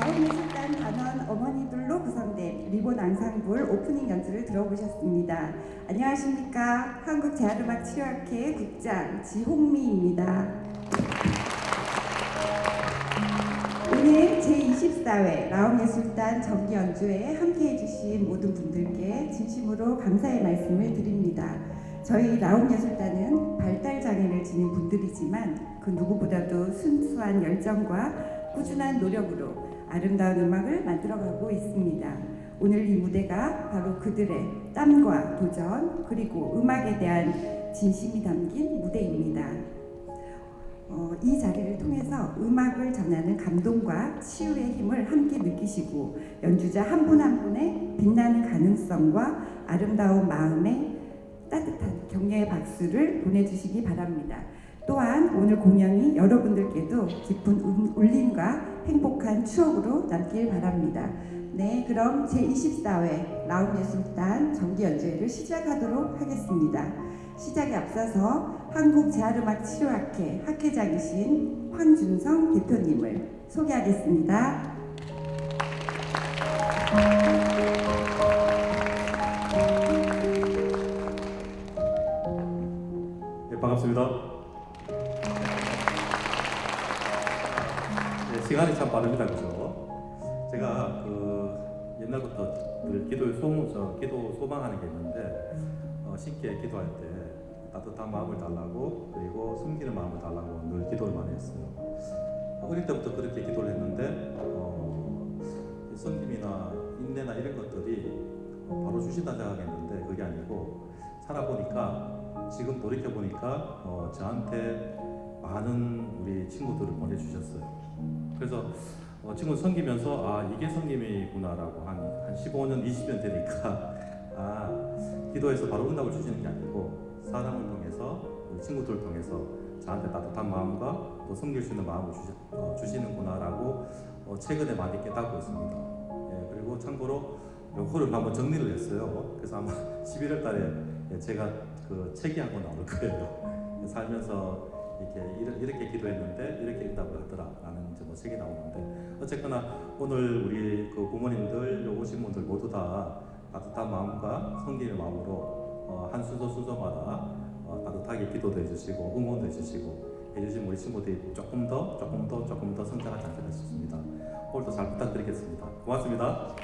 가온예술단 단원 어머니들로 구성된 리본 앙상블 오프닝 연주를 들어보셨습니다. 안녕하십니까. 한국재활음악 치료학회 국장 지홍미입니다. 오늘 제24회 라온예술단 정기 연주에 함께해 주신 모든 분들께 진심으로 감사의 말씀을 드립니다. 저희 지닌 분들이지만 그 누구보다도 순수한 열정과 꾸준한 노력으로 아름다운 음악을 만들어가고 있습니다. 오늘 이 무대가 바로 그들의 땀과 도전 그리고 음악에 대한 진심이 담긴 무대입니다. 어, 이 자리를 통해서 음악을 전하는 감동과 치유의 힘을 함께 느끼시고 연주자 한 분한 분의 빛나는 가능성과 아름다운 마음에 따뜻한 격려의 박수를 보내주시기 바랍니다. 또한 오늘 공연이 여러분들께도 깊은 음- 울림과 행복한 추억으로 남길 바랍니다. 네, 그럼 제24회 라운예술단 정기연주회를 시작하도록 하겠습니다. 시작에 앞서서 한국재활음악치료학회 학회장이신 황준성 대표님을 소개하겠습니다. 네, 반갑습니다. 시간이 참 빠릅니다, 그죠? 제가 그 옛날부터 늘 기도에 소문, 저 기도 소망하는 게 있는데 어, 쉽게 기도할 때 따뜻한 마음을 달라고 그리고 숨기는 마음을 달라고 늘 기도를 많이 했어요. 어릴 때부터 그렇게 기도를 했는데 어, 이 섬김이나 인내나 이런 것들이 바로 주신다 생각했는데 그게 아니고 살아보니까 지금 돌이켜 보니까 어, 저한테 많은 우리 친구들을 보내주셨어요. 그래서 어, 친구 섬기면서 아 이게 섬김이구나라고 한, 한 15년, 20년 되니까 아 기도해서 바로 응답을 주시는 게 아니고 사람을 통해서 친구들을 통해서 저한테 따뜻한 마음과 또 섬길 수 있는 마음을 주시, 어, 주시는구나라고 어, 최근에 많이 깨닫고 있습니다. 예, 그리고 참고로 요거를 한번 정리를 했어요. 그래서 아마 11월 달에 예, 제가 그 책이 한 권 나올 거예요. 살면서 이렇게 이렇게, 기도했는데 이렇게 응답을 하더라라는 이제 뭐 책이 나오는데 어쨌거나 오늘 우리 그 부모님들 오신 분들 모두 다 따뜻한 마음과 성기의 마음으로 어, 한 순서 순서마다 어, 따뜻하게 기도도 해주시고 응원도 해주시고 해주신 우리 친구들이 조금 더 조금 더 조금 더 성장하지 않겠나 싶습니다. 오늘도 잘 부탁드리겠습니다. 고맙습니다.